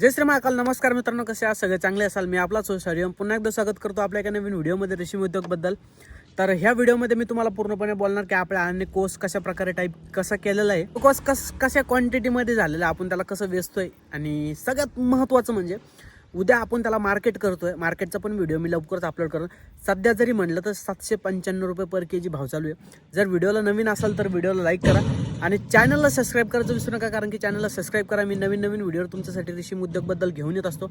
जय श्री महाकाल नमस्कार मित्रांनो कसे आहात? सगळे चांगले असाल? मी आपलाच होst हरिओम पुन्हा एकदा स्वागत करतो आपल्या एका नवीन व्हिडिओमध्ये रेशीम उद्योगबद्दल. तर ह्या व्हिडिओमध्ये मी तुम्हाला पूर्णपणे बोलणार की आपल्या आणि कोर्स कशा प्रकारे टाईप कसा केलेला आहे. कोर्स कस कशा क्वांटिटीमध्ये झालेला आहे आपण त्याला कसं वेचतोय आणि सगळ्यात महत्त्वाचं म्हणजे उद्या आपण त्याला मार्केट करतो आहे मार्केटचा पण व्हिडिओ मी लवकरच अपलोड करतो. सध्या जरी म्हटलं तर सातशे पंच्याण्णव रुपये पर के जी भाव चालू आहे. जर व्हिडिओला नवीन असाल तर व्हिडिओला लाईक करा. आणि चॅनलला सबस्क्राईब करायचं विसरू नका कारण की चॅनलला सबस्क्राईब करा. मी नवीन नवीन व्हिडिओ तुमच्यासाठी रेशीम उद्योगबद्दल घेऊन येत असतो.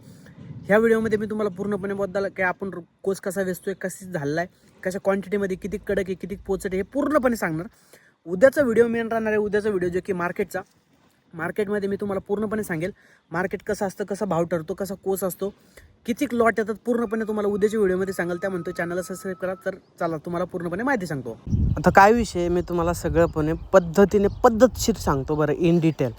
ह्या व्हिडिओमध्ये मी तुम्हाला पूर्णपणे बद्दल की आपण कोर्स कसा वेचतोय कशी झालेला आहे कशा क्वांटिटीमध्ये किती कडक आहे किती पोचट आहे हे पूर्णपणे सांगणार. उद्याचा व्हिडिओ मेन राहणार आहे. उद्याचा व्हिडिओ जो की मार्केटचा मार्केटमध्ये मी तुम्हाला पूर्णपणे सांगेल मार्केट कसं असतं कसा भाव ठरतो कसा कोस असतो किती लॉट येतात पूर्णपणे तुम्हाला उद्याच्या व्हिडिओमध्ये सांगाल. त्या म्हणतो चॅनलला सबस्क्राईब करा तर चला तुम्हाला पूर्णपणे माहिती सांगतो. आता काय विषय आहे, मी तुम्हाला सगळंपणे पद्धतीने पद्धतशीर सांगतो बरं इन डिटेल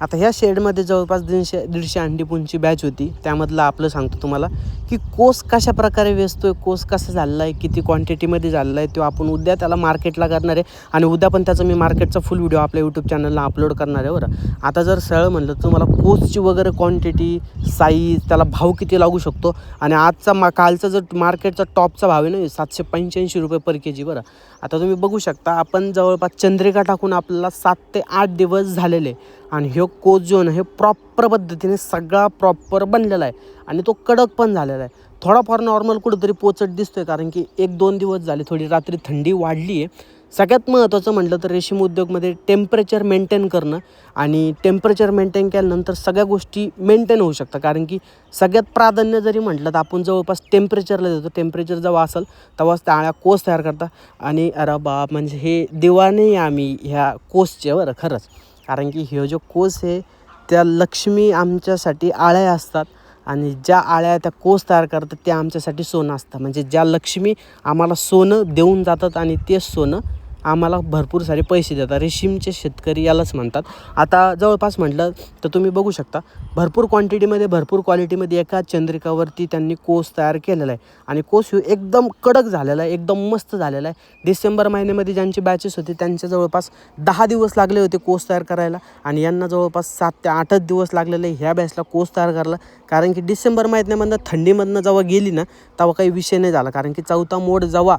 आता ह्या शेडमध्ये जवळपास दीडशे दीडशे अंडी पुंची बॅच होती. त्यामधलं आपलं सांगतो तुम्हाला की कोस कशा प्रकारे वेचतोय कोस कसा झालेला आहे किती क्वांटिटीमध्ये झालेला आहे तो आपण उद्या त्याला मार्केटला करणार आहे. आणि उद्या पण त्याचा मी मार्केटचा फुल व्हिडिओ आपल्या यूट्यूब चॅनलला अपलोड करणार आहे बरं. आता जर सरळ म्हणलं तर तुम्हाला कोसची वगैरे क्वांटिटी साईज त्याला भाव किती लागू शकतो? आणि आजचा मा कालचा जर मार्केटचा टॉपचा भाव आहे ना सातशे पंच्याऐंशी रुपये पर के जी बरं. आता तुम्ही बघू शकता आपण जवळपास चंद्रिका टाकून आपल्याला सात ते आठ दिवस झालेले. आणि ह्यो कोच जो आहे हे प्रॉपर पद्धतीने सगळा प्रॉपर बनलेला आहे. आणि तो कडक पण झालेला आहे. थोडाफार नॉर्मल कुठंतरी पोचट दिसतोय कारण की एक दोन दिवस झाले थोडी रात्री थंडी वाढली आहे. सगळ्यात महत्त्वाचं म्हटलं तर रेशीम उद्योगमध्ये टेम्परेचर मेंटेन करणं आणि टेम्परेचर मेंटेन केल्यानंतर सगळ्या गोष्टी मेंटेन होऊ शकतात. कारण की सगळ्यात प्राधान्य जरी म्हटलं तर आपण जवळपास टेम्परेचरला देतो. टेम्परेचर जेव्हा असेल तेव्हाच त्या आळ्या कोस तयार करतात आणि अरे बाप म्हणजे हे दिवाने आम्ही ह्या कोसचे बरं खरंच. कारण की हे जो कोस आहे त्या लक्ष्मी आमच्यासाठी आळ्या असतात. आणि ज्या आळ्या त्या कोस तयार करतात त्या आमच्यासाठी सोनं असतं. म्हणजे ज्या लक्ष्मी आम्हाला सोनं देऊन जातात आणि तेच सोनं आम्हाला भरपूर सारे पैसे देतात. रेशीमचे शेतकरी यालाच म्हणतात. आता जवळपास म्हटलं तर तुम्ही बघू शकता भरपूर क्वांटिटीमध्ये भरपूर क्वालिटीमध्ये एका चंद्रिकावरती त्यांनी कोस तयार केलेला आहे. आणि कोस ह्यू एकदम कडक झालेला आहे एकदम मस्त झालेला आहे. डिसेंबर महिन्यामध्ये ज्यांची बॅचेस होते त्यांच्या जवळपास दहा दिवस लागले होते कोस तयार करायला. आणि यांना जवळपास सात ते आठच दिवस लागलेले ह्या बॅचला कोस तयार करायला. कारण की डिसेंबर महिन्यामधनं थंडीमधनं जेव्हा गेली ना तेव्हा काही विषय नाही झाला. कारण की चौथा मोड जेव्हा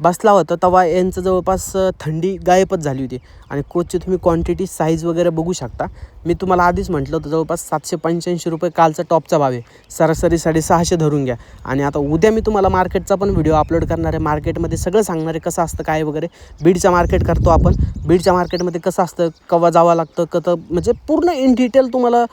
बसला होता तेव्हा यांचं जवळपास थंडी गायबच झाली होती. आणि कोचची तुम्ही क्वांटिटी साईज वगैरे बघू शकता. मी तुम्हाला आधीच म्हटलं होतं जवळपास सातशे पंच्याऐंशी रुपये कालचा टॉपचा भाव आहे. सरासरी साडेसहाशे धरून घ्या. आणि आता उद्या मी तुम्हाला मार्केटचा पण व्हिडिओ अपलोड करणार आहे. मार्केटमध्ये सगळं सांगणार आहे कसं असतं काय वगैरे. बीडचा मार्केट करतो आपण. बीडच्या मार्केटमध्ये कसं असतं केव्हा जावं लागतं कसं म्हणजे पूर्ण इन डिटेल तुम्हाला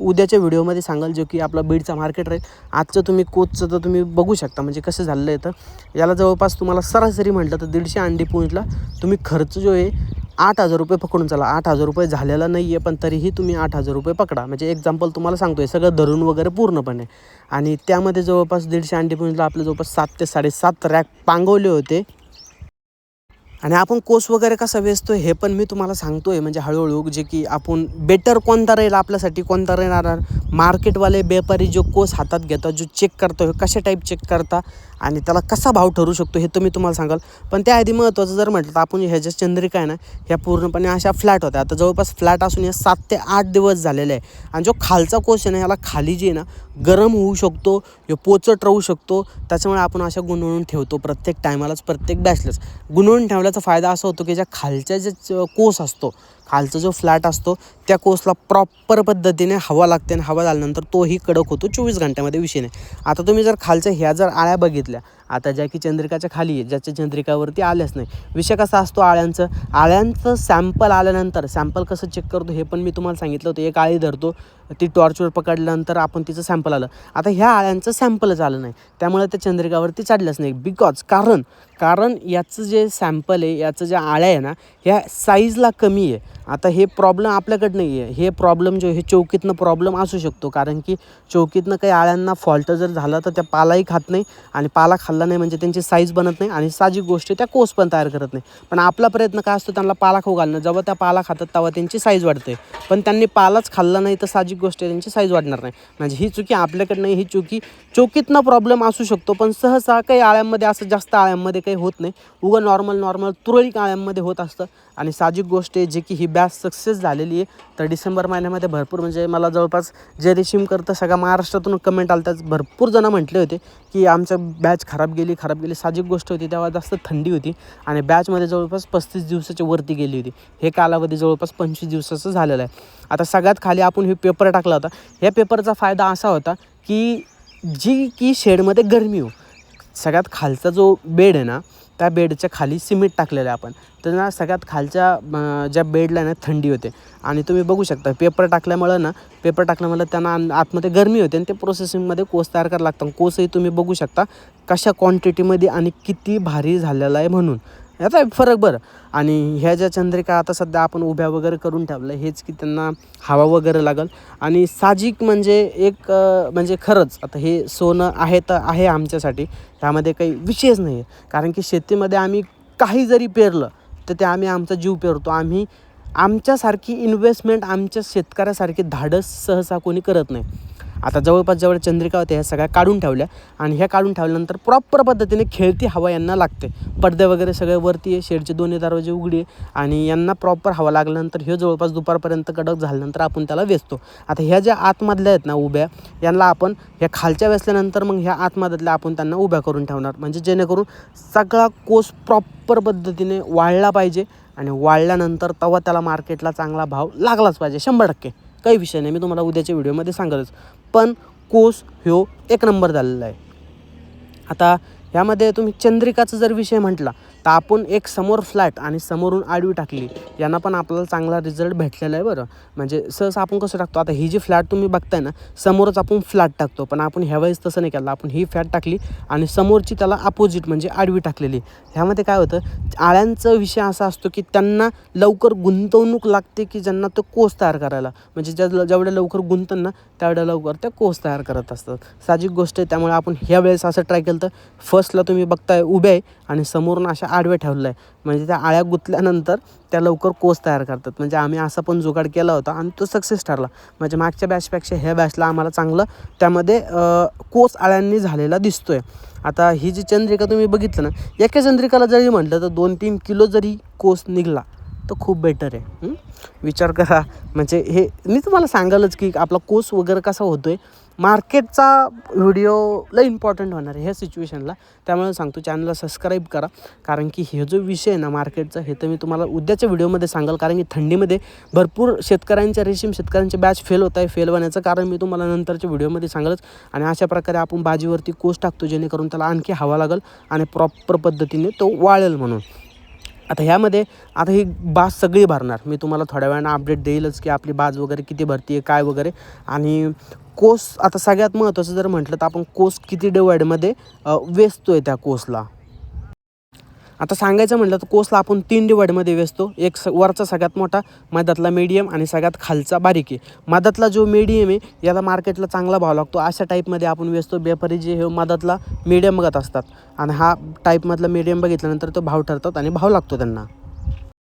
उद्याच्या व्हिडिओमध्ये सांगाल जो की आपला बीडचा मार्केट राहील. आजचं तुम्ही कोचचं तर तुम्ही बघू शकता म्हणजे कसं झालेलं आहे तर. याला जवळपास तुम्हाला सरासरी म्हटलं तर दीडशे अंडी पोचला तुम्ही खर्च जो आहे आठ हजार रुपये पकडून चला. आठ हजार रुपये झालेला नाही आहे पण तरीही तुम्ही आठ हजार रुपये पकडा. म्हणजे एक्झाम्पल तुम्हाला सांगतो आहे सगळं धरून वगैरे पूर्णपणे. आणि त्यामध्ये जवळपास दीडशे अंडी पोचला आपले जवळपास सात ते साडेसात रॅक पांगवले होते. आणि आपण कोर्स वगैरे कसा वेचतो हे पण मी तुम्हाला सांगतोय. म्हणजे हळूहळू जे की आपण बेटर कोणता राहील आपल्यासाठी कोणता राहणार? मार्केटवाले व्यापारी जो कोर्स हातात घेतात जो चेक करतो हे कशा टाईप चेक करता? आणि त्याला कसा भाव ठरू शकतो हे तर मी तुम्हाला सांगाल. पण त्याआधी महत्त्वाचं जर म्हटलं तर आपण ह्याच्या चंद्रिका आहे ना ह्या पूर्णपणे अशा फ्लॅट होत्या. आता जवळपास फ्लॅट असून या सात ते आठ दिवस झालेले आहे. आणि जो खालचा कोर्स आहे ना ह्याला खाली जी आहे ना गरम होऊ शकतो हे पोचट राहू शकतो. त्याच्यामुळे आपण अशा गुंतवून ठेवतो प्रत्येक टायमालाच प्रत्येक बॅचलाच गुंतवून ठेवल्याचा फायदा असा होतो की ज्या खालच्या जे च- कोस असतो खालचा जो फ्लॅट असतो त्या कोसला प्रॉपर पद्धतीने हवा लागते आणि हवा झाल्यानंतर तोही कडक होतो. चोवीस घंट्यामध्ये विषय नाही. आता तुम्ही जर खालच्या ह्या जर आळ्या बघितल्या आता ज्या की चंद्रिकाच्या खाली आहे ज्याच्या चंद्रिकावरती आल्याच नाही. विषय कसा असतो आळ्यांचं? आळ्यांचं सॅम्पल आल्यानंतर सॅम्पल कसं चेक करतो हे पण मी तुम्हाला सांगितलं होतं. एक आळी धरतो ती टॉर्चवर पकडल्यानंतर आपण तिचं सॅम्पल आलं. आता ह्या आळ्यांचं सॅम्पलच आलं नाही. त्यामुळे त्या चंद्रिकावरती चढलंच नाही. बिकॉज कारण कारण याचं जे सॅम्पल आहे याचं ज्या आळ्या आहे ना ह्या साईजला कमी आहे. आता हे प्रॉब्लेम आपल्याकडं नाही आहे हे प्रॉब्लेम जो हे चौकीतनं प्रॉब्लेम असू शकतो. कारण की चौकीतनं काही आळ्यांना फॉल्ट जर झाला तर त्या पालाही खात नाही आणि पाला खाल्ला नाही म्हणजे त्यांची साईज बनत नाही आणि साजिक गोष्ट त्या कोस पण तयार करत नाही. पण आपला प्रयत्न काय असतो त्यांना पाला खाऊ घालणं. जेव्हा त्या पाला खातात तेव्हा त्यांची साईज वाढते. पण त्यांनी पालाच खाल्ला नाही तर साजिक गोष्ट आहे त्यांची साईज वाढणार नाही. म्हणजे ही चुकी आपल्याकडे नाही ही चुकी चौकीतनं प्रॉब्लेम असू शकतो. पण सहसा काही आळ्यांमध्ये असं जास्त आळ्यांमध्ये काही होत नाही. उगं नॉर्मल नॉर्मल तुरळक आळ्यांमध्ये होत असतं. आणि साहजिक गोष्ट आहे जे की ही बॅच सक्सेस झालेली आहे तर डिसेंबर महिन्यामध्ये भरपूर म्हणजे मला जवळपास जे रेशीम करतं सगळ्या महाराष्ट्रातून कमेंट आलं त्याच भरपूर जणं म्हटले होते की आमचं बॅच खराब गेली खराब गेली. साहजिक गोष्ट होती तेव्हा जास्त थंडी होती आणि बॅचमध्ये जवळपास पस्तीस दिवसाच्या वरती गेली होती. हे कालावधी जवळपास पंचवीस दिवसाचं झालेलं आहे. आता सगळ्यात खाली आपण हे पेपर टाकला होता. ह्या पेपरचा फायदा असा होता की जी की शेडमध्ये गरमी हो. सगळ्यात खालचा जो बेड आहे ना त्या बेडच्या खाली सिमेंट टाकलेलं आहे आपण. तर ना सगळ्यात खालच्या ज्या बेडला आहे ना थंडी होते. आणि तुम्ही बघू शकता पेपर टाकल्यामुळं ना पेपर टाकल्यामुळं त्यांना आतमध्ये गरमी होते आणि ते प्रोसेसिंगमध्ये कोस तयार करायला लागतं कोसही तुम्ही बघू शकता कशा क्वांटिटीमध्ये आणि किती भारी झालेला आहे म्हणून. याचा एक फरक बरं. आणि ह्या ज्या चंद्रिका आता सध्या आपण उभ्या वगैरे करून ठेवलं हेच की त्यांना हवा वगैरे लागल. आणि साहजिक म्हणजे एक म्हणजे खरंच आता हे सोनं आहे तर आहे आमच्यासाठी ह्यामध्ये काही विशेष नाही आहे कारण की शेतीमध्ये आम्ही काही जरी पेरलं तर ते आम्ही आमचा जीव पेरतो. आम्ही आमच्यासारखी इन्व्हेस्टमेंट आमच्या शेतकऱ्यासारखी धाडस सहसा कोणी करत नाही. आता जवळपास जवळ चंद्रिका होत्या ह्या सगळ्या काढून ठेवल्या. आणि ह्या काढून ठेवल्यानंतर प्रॉपर पद्धतीने खेळती हवा यांना लागते. पडदे वगैरे सगळे वरती आहे शेडचे दोन्ही दरवाजे उघडी आहे. आणि यांना प्रॉपर हवा लागल्यानंतर हे जवळपास दुपारपर्यंत कडक झाल्यानंतर आपण त्याला वेचतो. आता ह्या ज्या आतमधल्या आहेत ना उभ्या यांना आपण ह्या खालच्या वेचल्यानंतर मग ह्या आतमधल्या आपण त्यांना उभ्या करून ठेवणार. म्हणजे जेणेकरून सगळा कोस प्रॉपर पद्धतीने वाढला पाहिजे आणि वाढल्यानंतर तेव्हा त्याला मार्केटला चांगला भाव लागलाच पाहिजे. शंभर टक्के. काही विषय नाही. मी तुम्हाला उद्याच्या व्हिडिओमध्ये सांगतच. पण कोस ह्यो एक नंबर झालेला आहे. आता ह्यामध्ये तुम्ही चंद्रिकाचा जर विषय म्हटला तर आपण एक समोर फ्लॅट आणि समोरून आडवी टाकली यांना पण आपल्याला चांगला रिझल्ट भेटलेला आहे बरं. म्हणजे सहसा आपण कसं टाकतो आता ही जी फ्लॅट तुम्ही बघताय ना समोरच आपण फ्लॅट टाकतो पण आपण ह्यावेळेस तसं नाही केलं. आपण ही फ्लॅट टाकली आणि समोरची त्याला अपोजिट म्हणजे आडवी टाकलेली. ह्यामध्ये काय होतं आळ्यांचा विषय असा असतो की त्यांना लवकर गुंतवणूक लागते की ज्यांना तो कोस तयार करायला. म्हणजे ज्या जेवढ्या लवकर गुंतन ना तेवढ्या लवकर त्या कोस तयार करत असतात. साहजिक गोष्ट आहे त्यामुळे आपण ह्या वेळेस असं ट्राय केलं तर फर्स्टला तुम्ही बघताय उभे आहे आणि समोरून अशा आडव्या ठेवलं आहे म्हणजे त्या आळ्या गुंतल्यानंतर त्या लवकर कोस तयार करतात. म्हणजे आम्ही असा पण जुगाड केला होता आणि तो सक्सेस ठरला. म्हणजे मागच्या बॅचपेक्षा ह्या बॅचला आम्हाला चांगलं त्यामध्ये कोस आळ्यांनी झालेला दिसतोय. आता ही जी चंद्रिका तुम्ही बघितलं ना एका चंद्रिकाला जरी म्हटलं तर दोन तीन किलो जरी कोस निघला तर खूप बेटर आहे. विचार करा. म्हणजे हे मी तुम्हाला सांगालच की आपला कोस वगैरे कसा होतोय मार्केटचा व्हिडिओ लय इम्पॉर्टंट होणार आहे ह्या सिच्युएशनला त्यामुळे सांगतो चॅनलला सबस्क्राईब करा. कारण की हे जो विषय आहे ना मार्केटचा हे तर मी तुम्हाला उद्याच्या व्हिडिओमध्ये सांगाल. कारण की थंडीमध्ये भरपूर शेतकऱ्यांच्या रेशीम शेतकऱ्यांचे बॅच फेल होत आहे. फेल होण्याचं कारण मी तुम्हाला नंतरच्या व्हिडिओमध्ये सांगलच. आणि अशा प्रकारे आपण बाजीवरती कोस टाकतो जेणेकरून त्याला आणखी हवा लागेल आणि प्रॉपर पद्धतीने तो वाळेल म्हणून. आता ह्यामध्ये आता ही बाज सगळी भरणार. मी तुम्हाला थोड्या वेळानं अपडेट देईलच की आपली बाज वगैरे किती भरती आहे काय वगैरे. आणि कोस आता सगळ्यात महत्त्वाचं जर म्हटलं तर आपण कोस किती डिवाईडमध्ये वेचतो आहे त्या कोसला. आता सांगायचं म्हटलं तर कोसला आपण तीन डिवाईडमध्ये वेचतो एक स वरचा सगळ्यात मोठा मधातला मीडियम आणि सगळ्यात खालचा बारीक आहे. मधातला जो मीडियम आहे याला मार्केटला चांगला भाव लागतो. अशा टाईपमध्ये आपण वेचतो व्यापारी जे हे मधातला मीडियम बघत असतात. आणि हा टाईपमधला मीडियम बघितल्यानंतर तो भाव ठरतात आणि भाव लागतो त्यांना.